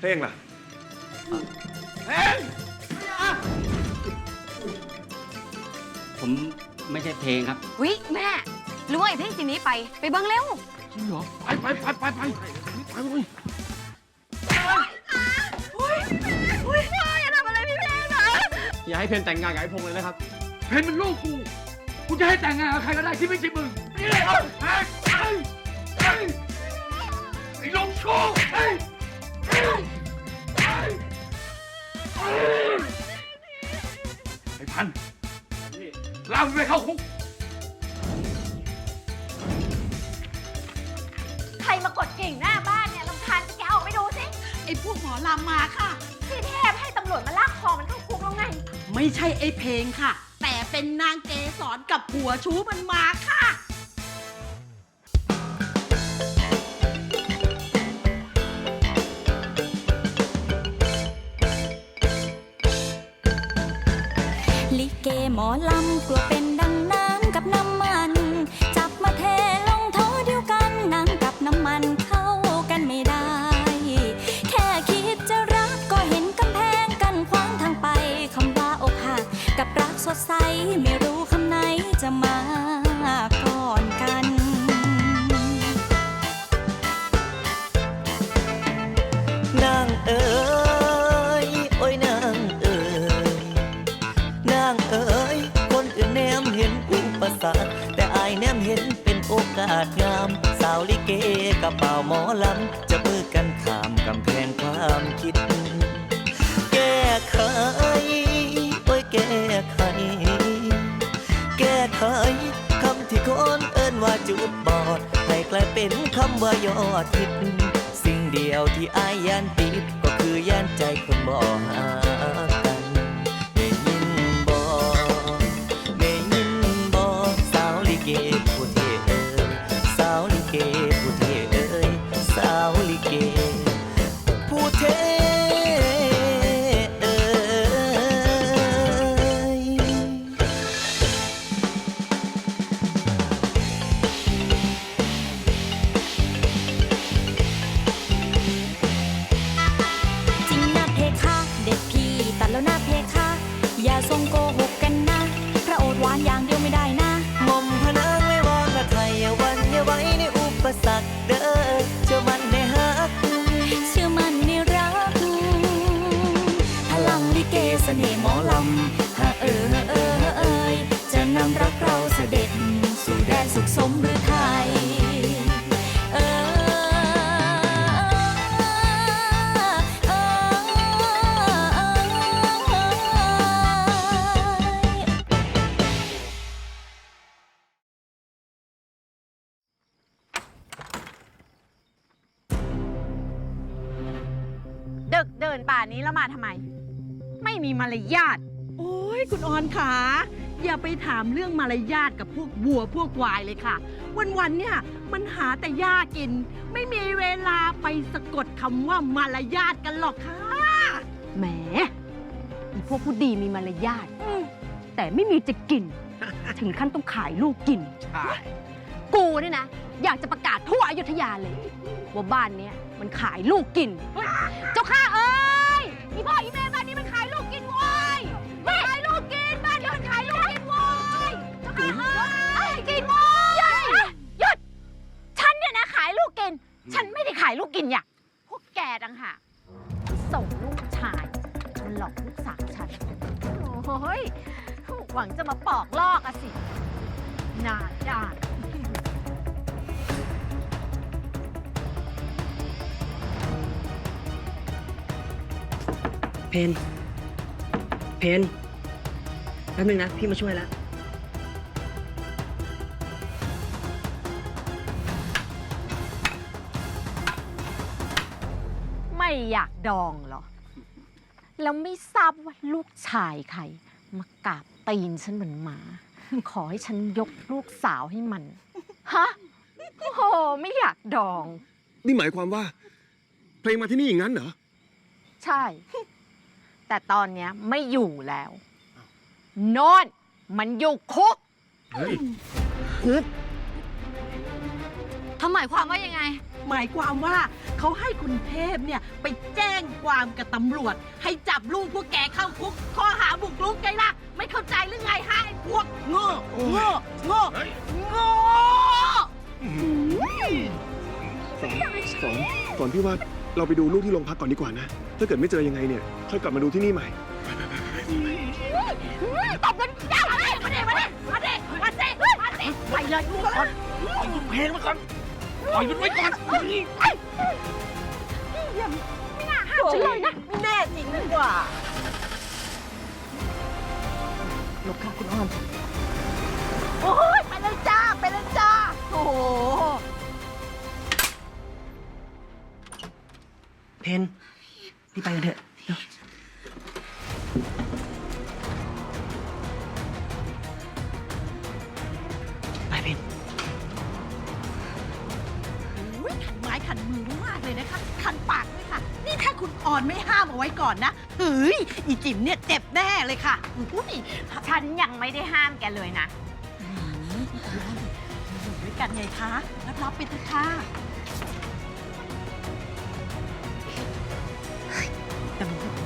เพลงล่ะผมไม่ใช่เพลงครับ วิแม่หรือว่าไอ้เพลงสินี้ไป ไปเบิ่งเร็วจริงเหรอ ไปไปไปไปไปไปเลยอุ้ยอย่าทำอะไรพี่เพลงนะอย่าให้เพลงแต่งงานกับไอ้พงษ์เลยนะครับ เพนเป็นลูกกู กูจะให้แต่งงานกับใครก็ได้ที่ไม่ใช่มึง นี่เลยเอาเฮ้ยเฮ้ยเฮ้ยไอ้ลงโชว์เไอ้พันธุ์ลากมันไปเข้าคุก ใครมากดกิ่งหน้าบ้านเนี่ยลำคาญแกออกไปดูสิไอ้พวกหมอลำมาค่ะ พี่เทพให้ตำรวจมาลากคอมันเข้าคุกแล้วไง ไม่ใช่ไอ้เพลงค่ะ แต่เป็นนางเกสรกับผัวชู้มันมาค่ะ หมอลำกลัวเความคิด แก้ไขโอ้ยแก้ไข แก้ไขคำที่คนเอิ้นว่าจุดบอดให้กลายเป็นคำว่ายอดทิดสิ่งเดียวที่อายยันติดก็คือย่านใจคนบ่หา นป่านนี้แล้วมาทำไม ไม่มีมารยาท โอ้ยคุณออนขาอย่าไปถามเรื่องมารยาทกับพวกวัวพวกควายเลยค่ะ วันๆเนี่ยมันหาแต่หญ้ากิน ไม่มีเวลาไปสะกดคำว่ามารยาทกันหรอกค่ะแหมอีพวกผู้ดีมีมารยาทแต่ไม่มีจะกิน ถึงขั้นต้องขายลูกกิน ใช่กูเนี่ยนะ อยากจะประกาศทั่วอยุธยาเลย ว่าบ้านเนี้ยมันขายลูกกิน เจ้าข้าเอ้ ยอีพ่ออีแม่บ้านนี้มันขายลูกกินโว้ยมันขายลูกกินบ้านนี้มันขายลูกกินโว้ยเจ้าข้าเอ้ยกินโว้ยหยุด ฉันเนี่ยนะขายลูกกิน ฉันไม่ได้ขายลูกกินอย่าพวกแกดังหากที่ส่งลูกชายมันหลอกลูกสาวฉัน โอ้ยหวังจะมาปอกลอกอะสิหนาด้าน เพน เพน แป๊บนึงนะ พี่มาช่วยแล้ว ไม่อยากดองเหรอ แล้วไม่ทราบว่าลูกชายใคร มากราบตีนฉันเหมือนหมา ขอให้ฉันยกลูกสาวให้มัน ฮะ โอ้โห ไม่อยากดอง นี่หมายความว่า เพลงมาที่นี่อย่างนั้นเหรอ ใช่ แต่ตอนเนี้ยไม่อยู่แล้วโน่นมันอยู่คุกเฮ้ยทเขาหมายความว่ายังไง หมายความว่าเขาให้คุณเทพเนี่ยไปแจ้งความกับตำรวจ ให้จับลูกพวกแกเข้าคุกข้อหาบุกรุกไงล่ะ ไม่เข้าใจหรือไงฮะไอ้พวกโง่โง่โง่โง่สอนสอนสอนพี่ว่า เราไปดูลูกที่โรงพักก่อนดีกว่านะ ถ้าเกิดไม่เจอยังไงเนี่ยค่อยกลับมาดูที่นี่ใหม่ตบกันยาวเลยมาเด็มาเด็มาเด็มาเด็มาเด็ไปเลยลูกปล่อยลูกเพลงมาก่อนปล่อยมันไว้ก่อนไม่น่าห้ามฉันเลยนะไม่แน่จริงดีกว่าหลบค่ะคุณอ้อมโอ้ยไปเลยจ้าไปเลยจ้าโอ้ เพนพี่ไปกันเถอะเร็วไปเพน อุ๊ยขันไม้ขันมือมากเลยนะคะขันปากด้วยค่ะ นี่ถ้าคุณอ่อนไม่ห้ามเอาไว้ก่อนนะเฮ้ยอีจิ๋มเนี่ยเจ็บแน่เลยค่ะอุ้ยฉันยังไม่ได้ห้ามแกเลยนะ อยู่ด้วยกันไงคะรับรับๆไปเถอะค่ะ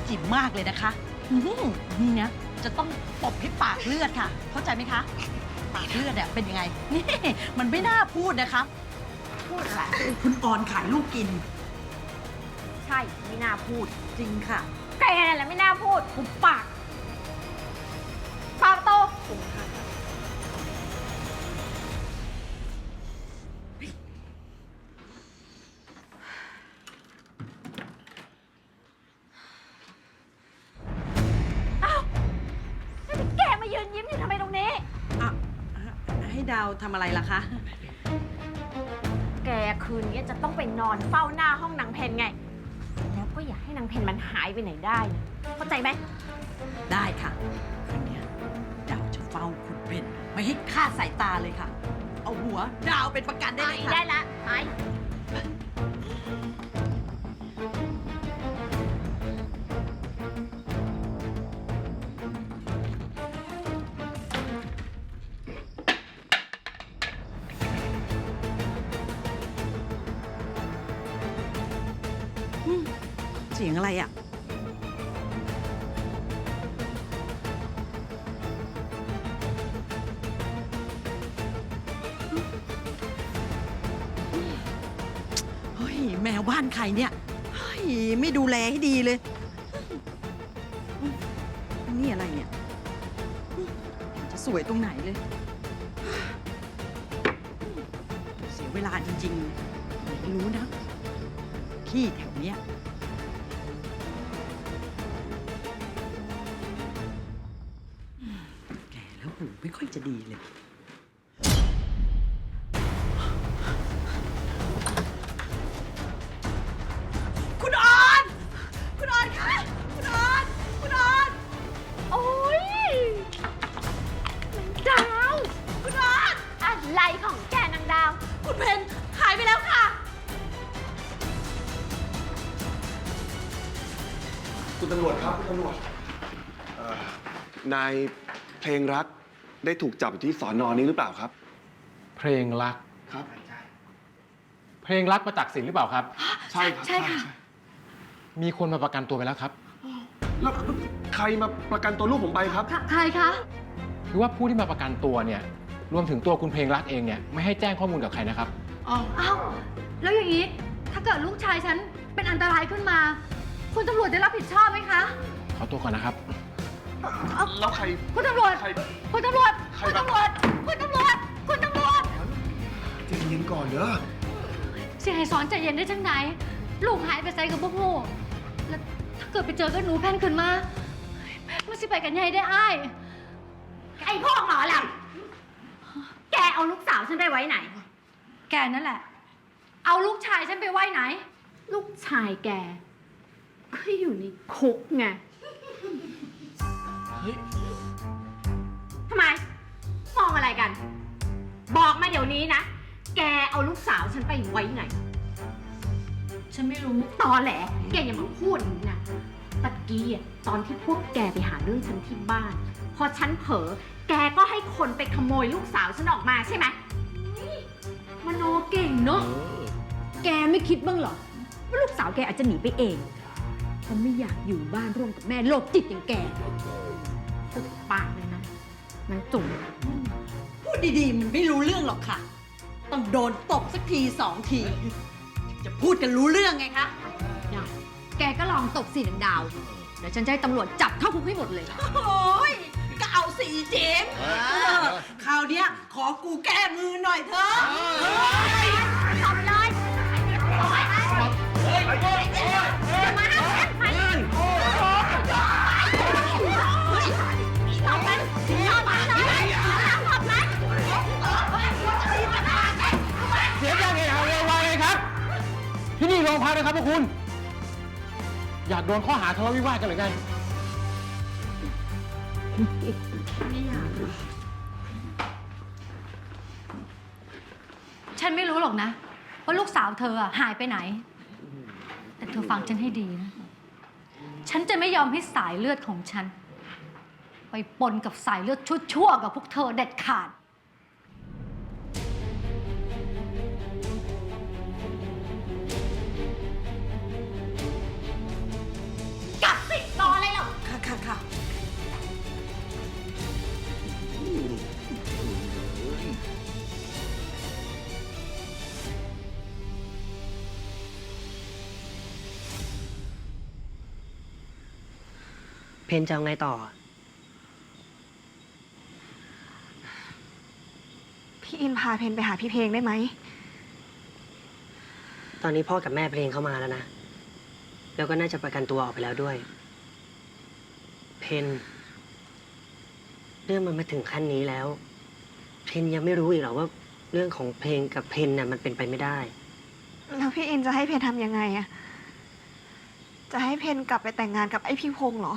จิ๋มมากเลยนะคะอื้อหือนี่นะจะต้องตบให้ปากเลือดค่ะ เข้าใจไหมคะ ปากเลือดเนี่ยเป็นยังไง นี่ มันไม่น่าพูดนะคะ พูดอะไรคุณออนขายลูกกิน ใช่ ไม่น่าพูดจริงค่ะ แกนั่นแหละไม่น่าพูดหุบปากาวทำอะไรล่ะคะ แกคืนนี้จะต้องไปนอนเฝ้าหน้าห้องนางเพนไง แล้วก็อย่าให้นางเพนมันหายไปไหนได้นะเข้าใจไหม ได้ค่ะคืนเนี้ยดาวจะเฝ้าคุณเพนไม่ให้คลาดสายตาเลยค่ะ เอาหัวดาวเป็นประกันได้ไปเลยค่ะ ได้ละไป สียงอะไรอะ เฮ้ย แมวบ้านใครเนี่ย เฮ้ย ไม่ดูแลให้ดีเลย นี่อะไรเนี่ย จะสวยตรงไหนเลย เสียเวลาจริงๆไม่รู้นะ ขี้แถวเนี้ย หูไม่ค่อยจะดีเลย คุณออน คุณออนคะ คุณออน คุณออน โอ้ยนางดาว คุณออน อะไรของแกนางดาว คุณเพนหายไปแล้วค่ะ คุณตำรวจครับ คุณตำรวจเอ่อนายเพลงรัก ได้ถูกจับอยู่ที่สอนอนี้หรือเปล่าครับ เพลงรัก ครับ เพลงรักประจักษ์ศิลป์หรือเปล่าครับ ใช่ครับใช่ค่ะ มีคนมาประกันตัวไปแล้วครับ แล้วใครมาประกันตัวลูกผมไปครับใครคะ คือว่าผู้ที่มาประกันตัวเนี่ย รวมถึงตัวคุณเพลงรักเองเนี่ยไม่ให้แจ้งข้อมูลกับใครนะครับ อ้าว แล้วอย่างนี้ ถ้าเกิดลูกชายฉันเป็นอันตรายขึ้นมา คุณตำรวจจะรับผิดชอบไหมคะ ขอตัวก่อนนะครับ แล้วใคร คุณตำรวจ ใคร คุณตำรวจ ใครคุณบ้างตำรวจ คุณตำรวจ คุณตำรวจ ใจเย็นก่อนเด้อเสียหายสอนใจเย็นได้จังไหน ลูกหายไปใส่กับพวกหูแล้วถ้าเกิดไปเจอกับหนูแพนขึ้นมามันสิไปกันใหญ่ได้อ้ายไอ้พวกหมอลำแกเอาลูกสาวฉันไปไว้ไหน แกนั่นแหละ เอาลูกชายฉันไปไว้ไหน ลูกชายแกก็อยู่ในคุกไง ทำไม มองอะไรกัน บอกมาเดี๋ยวนี้นะ แกเอาลูกสาวฉันไปไว้ไหน ฉันไม่รู้ ตอแหล แกอย่ามาพูดอย่างนี้นะตะกี้อะตอนที่พวกแกไปหาเรื่องฉันที่บ้าน พอฉันเผลอ แกก็ให้คนไปขโมยลูกสาวฉันออกมาใช่ไหมมโนเก่งเนอะเอไม่คิดบ้างเหรอว่าลูกสาวแกอาจจะหนีไปเองเพราะไม่อยากอยู่บ้านร่วมกับแม่โรคจิตอย่างแกพู นางจุ๋มพูดดีๆ มันไม่รู้เรื่องหรอกค่ะ ต้องโดนตบสักทีสองที จะพูดกันรู้เรื่องไงคะได้แกก็ลองตบสีดาวๆเดี๋ยวฉันจะให้ตำรวจจับเข้าคุกให้หมดเลย โอ้ยก็เอาสีเจ๋งเออคราวเนี้ยขอกูแก้มือหน่อยเถอะ ครับพวกคุณ อยากโดนข้อหาทะเลาะวิวาทกันหรือไงฉันไม่รู้หรอกนะ ว่าลูกสาวเธออะหายไปไหน แต่เธอฟังฉันให้ดีนะ ฉันจะไม่ยอมให้สายเลือดของฉัน ไปปนกับสายเลือดชั่วๆกับพวกเธอเด็ดขาด เพนจะเอาไงต่อ พี่อินพาเพนไปหาพี่เพลงได้ไหม ตอนนี้พ่อกับแม่เพลงเข้ามาแล้วนะ แล้วก็น่าจะประกันตัวออกไปแล้วด้วย เพนเรื่องมันมาถึงขั้นนี้แล้ว เพนยังไม่รู้อีกเหรอว่า เรื่องของเพลงกับเพนน่ะมันเป็นไปไม่ได้ แล้วพี่อินจะให้เพนทำยังไงอะจะให้เพนกลับไปแต่งงานกับไอ้พี่พงษ์เหรอ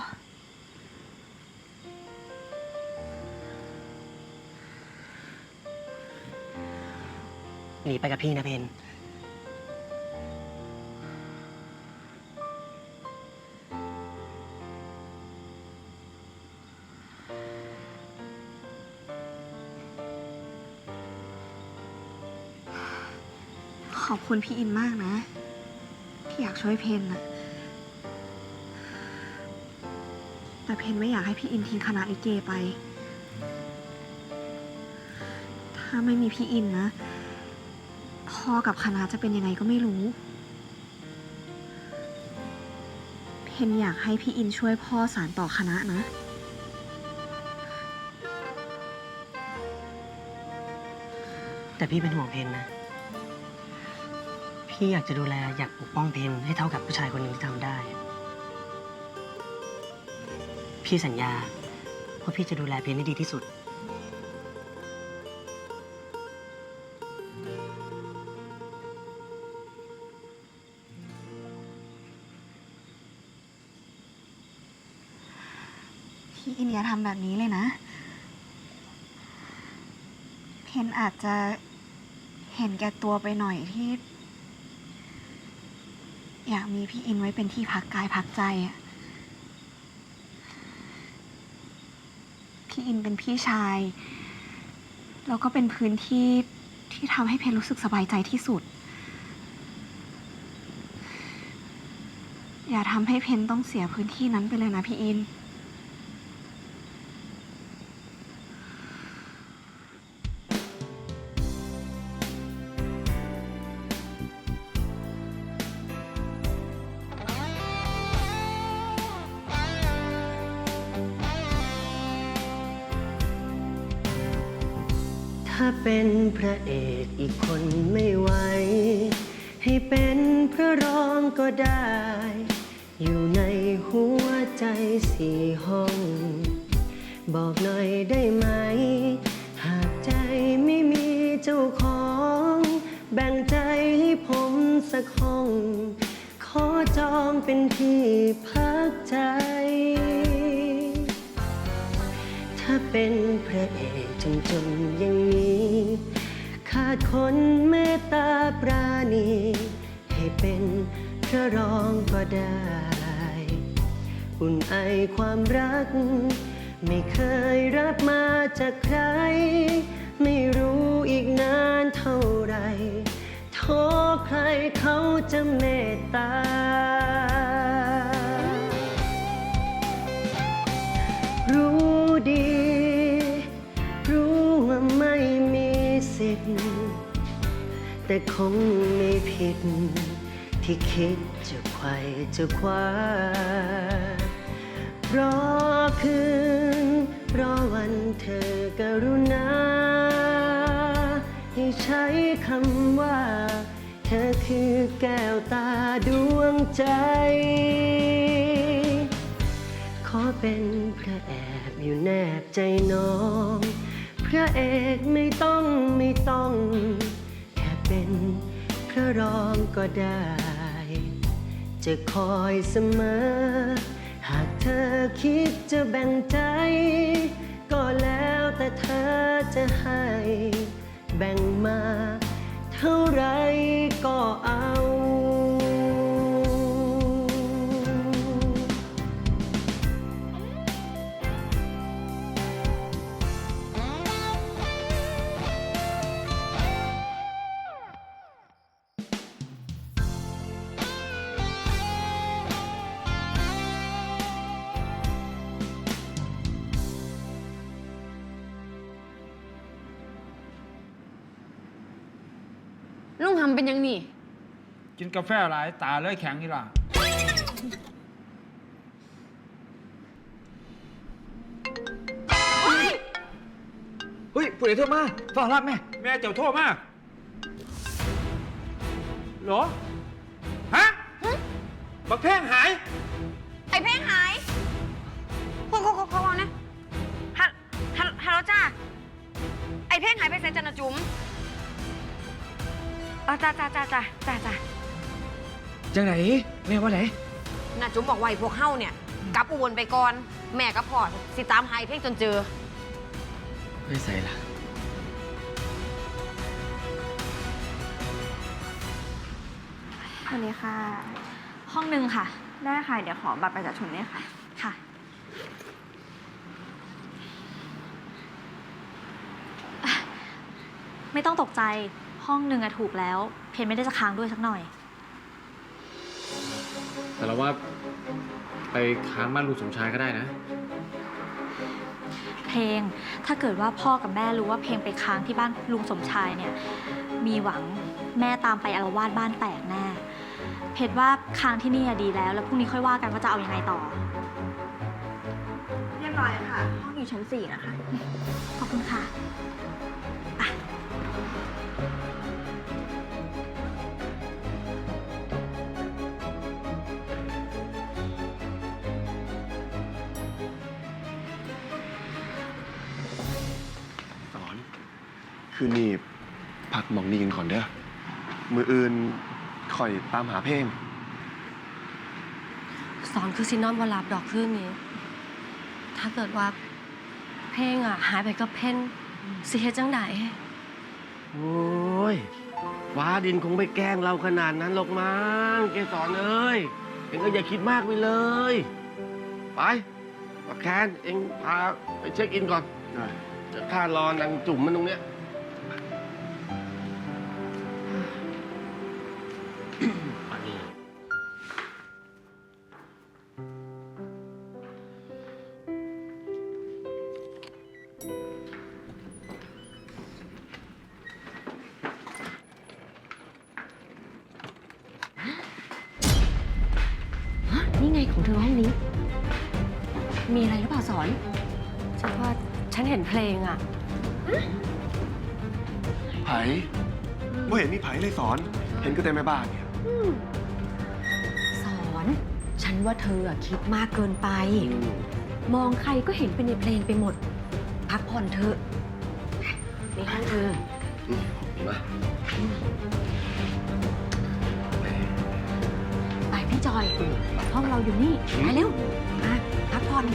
หนีไปกับพี่นะเพนขอบคุณพี่อินมากนะ ที่อยากช่วยเพนอะแต่เพนไม่อยากให้พี่อินทิ้งคณะลิเกไป ถ้าไม่มีพี่อินนะ พ่อกับคณะจะเป็นยังไงก็ไม่รู้ เพนอยากให้พี่อินช่วยพ่อสารต่อคณะนะ แต่พี่เป็นห่วงเพนนะ พี่อยากจะดูแลอยากปกป้องเพนให้เท่ากับผู้ชายคนหนึ่งที่ทำได้ พี่สัญญาว่าพี่จะดูแลเพนให้ดีที่สุด อาจจะเห็นแก่ตัวไปหน่อยที่ อยากมีพี่อินไว้เป็นที่พักกายพักใจอะพี่อินเป็นพี่ชาย แล้วก็เป็นพื้นที่ที่ทำให้เพนรู้สึกสบายใจที่สุด อย่าทำให้เพนต้องเสียพื้นที่นั้นไปเลยนะพี่อิน ถ้าเป็นพระเอกอีกคนไม่ไหว ให้เป็นพระรองก็ได้ อยู่ในหัวใจสี่ห้อง บอกหน่อยได้ไหม หากใจไม่มีเจ้าของ แบ่งใจให้ผมสักห้อง ขอจองเป็นที่พักใจ ถ้าเป็นพระเอก จนจนอย่างนี้ ขาดคนเมตตาปราณี ให้เป็นพระรองก็ได้ อุ่นไอความรัก ไม่เคยรับมาจากใคร ไม่รู้อีกนานเท่าไรโทษใครเขาจะเมตตา แต่คงไม่ผิด ที่คิดจะไขว่จะคว้ารอคืนรอวันเธอกรุณา ให้ใช้คำว่า เธอคือแก้วตาดวงใจ ขอเป็นพระแอบอยู่แนบใจน้อง พระเอกไม่ต้องไม่ต้อง พระรองก็ได้ จะคอยเสมอ หากเธอคิดจะแบ่งใจ ก็แล้วแต่เธอจะให้ แบ่งมา เท่าไรก็เอา เป็นยังนี่ กินกาแฟหลายตาเลยแข็งนี่ล่ะเฮ้ยผู้ใดโทรมาฟังรับแม่ แม่เจ้าโทษมากเหรอ ฮะบักแพงหาย ไอ้เพลงหายพวกเขาเขาเขานะฮัลฮัลฮัลโหลจ้าไอ้เพลงหายไปเซนจันนะจุ๋มเออจ้าจ้าจ้าจ้าจ้าจ้าจังไหนแม่ว่าไหนน่ะจุ๋มบอกว่าไอ้พวกเฮาเนี่ยกลับอุบลไปก่อน แม่กับพ่อสิตามหายเพลงจนเจอไม่ใส่ละสวัสดีค่ะ ห้องหนึ่งค่ะ ได้ค่ะ เดี๋ยวขอบัตรประชาชนด้วยค่ะ ค่ะไม่ต้องตกใจ ห้องหนึ่งอะถูกแล้ว เพนไม่ได้จะค้างด้วยสักหน่อย แต่เราว่าไปค้างบ้านลุงสมชายก็ได้นะ เพลง ถ้าเกิดว่าพ่อกับแม่รู้ว่าเพลงไปค้างที่บ้านลุงสมชายเนี่ย มีหวังแม่ตามไปอารวาสบ้านแตกแน่ เพนว่าค้างที่นี่อะดีแล้ว แล้วพรุ่งนี้ค่อยว่ากันว่าจะเอาอยัางไงต่อ เรียบร้อยค่ะ ห้องอยู่ชั้นสี่นะคะ ขอบคุณค่ะส คืนนี้พักหมองนีกันก่อนเด้อ มืออื่นคอยตามหาเพลง สอนคือซินอนวลาบดอกขึ้นนี้ ถ้าเกิดว่าเพลงอะ หายไปกับเพนสิเฮ็ดจังไดโอ้ยฟ้าดินคงไม่แกล้งเราขนาดนั้นหรอกมั้งเกสรเอ้ย เองก็อย่าคิดมากไปเลย ไปปักแคนเองพาไปเช็คอินก่อนจะข้ารอนางจุ่มมันตรงเนี้ย ฉันว่าฉันเห็นเพลงอะ ไผ่ไม่เห็นมีไผ่เลยสอน เห็นก็แต่แม่บ้านเนี่ย สอน ฉันว่าเธออะคิดมากเกินไป มองใครก็เห็นเป็นในเพลงไปหมด พักผ่อนเถอะในห้องเธอ มาไปพี่จอย ห้องเราอยู่นี่ ไปเร็วมาพักผ่อน